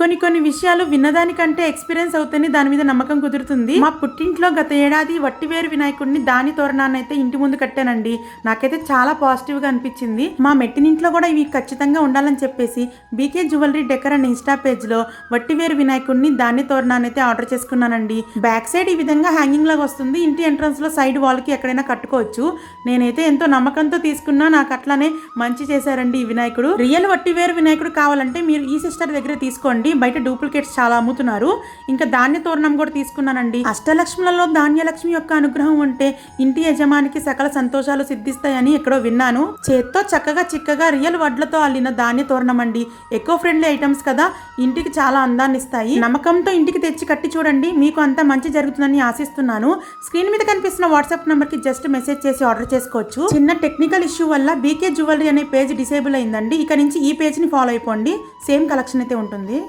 కొన్ని కొన్ని విషయాలు విన్నదానికంటే ఎక్స్పీరియన్స్ అవుతేనే దాని మీద నమ్మకం కుదురుతుంది. మా పుట్టింట్లో గత ఏడాది వట్టివేరు వినాయకుడిని దాని తోరణాన్ని అయితే ఇంటి ముందు కట్టానండి. నాకైతే చాలా పాజిటివ్గా అనిపించింది. మా మెట్టినింట్లో కూడా ఇవి ఖచ్చితంగా ఉండాలని చెప్పేసి BK jewellery decor and insta పేజ్లో వట్టివేరు వినాయకుడిని దాని తోరణాన్ని అయితే ఆర్డర్ చేసుకున్నానండి. బ్యాక్ సైడ్ ఈ విధంగా హ్యాంగింగ్ లాగా వస్తుంది. ఇంటి ఎంట్రన్స్లో సైడ్ వాల్కి ఎక్కడైనా కట్టుకోవచ్చు. నేనైతే ఎంతో నమ్మకంతో తీసుకున్నా. నాకు అట్లానే మంచి చేశారండి ఈ వినాయకుడు. రియల్ వట్టివేరు వినాయకుడు కావాలంటే మీరు ఈ సిస్టర్ దగ్గర తీసుకోండి. బయట డూప్లికేట్స్ చాలా అమ్ముతున్నారు. ఇంకా ధాన్య తోరణం కూడా తీసుకున్నానండి. అష్టలక్ష్ములలో ధాన్యలక్ష్మి యొక్క అనుగ్రహం ఉంటే ఇంటి యజమానికి సకల సంతోషాలు సిద్ధిస్తాయని ఎక్కడో విన్నాను. చేత్తో చక్కగా చిక్కగా రియల్ వడ్లతో అల్లిన ధాన్య తోరణం అండి ఎకో ఫ్రెండ్లీ ఐటమ్స్ కదా ఇంటికి చాలా అందాన్ని ఇస్తాయి. నమ్మకంతో ఇంటికి తెచ్చి కట్టి చూడండి మీకు అంతా మంచి జరుగుతుందని ఆశిస్తున్నాను. స్క్రీన్ మీద కనిపిస్తున్న వాట్సాప్ నెంబర్కి జస్ట్ మెసేజ్ చేసి ఆర్డర్ చేసుకోవచ్చు. చిన్న టెక్నికల్ ఇష్యూ వల్ల బీకే జ్యువెలరీ అనే పేజ్ డిసేబుల్ అయిందండి. ఇక నుంచి ఈ పేజ్ని ఫాలో అయిపోండి. సేమ్ కలెక్షన్ అయితే ఉంటుంది.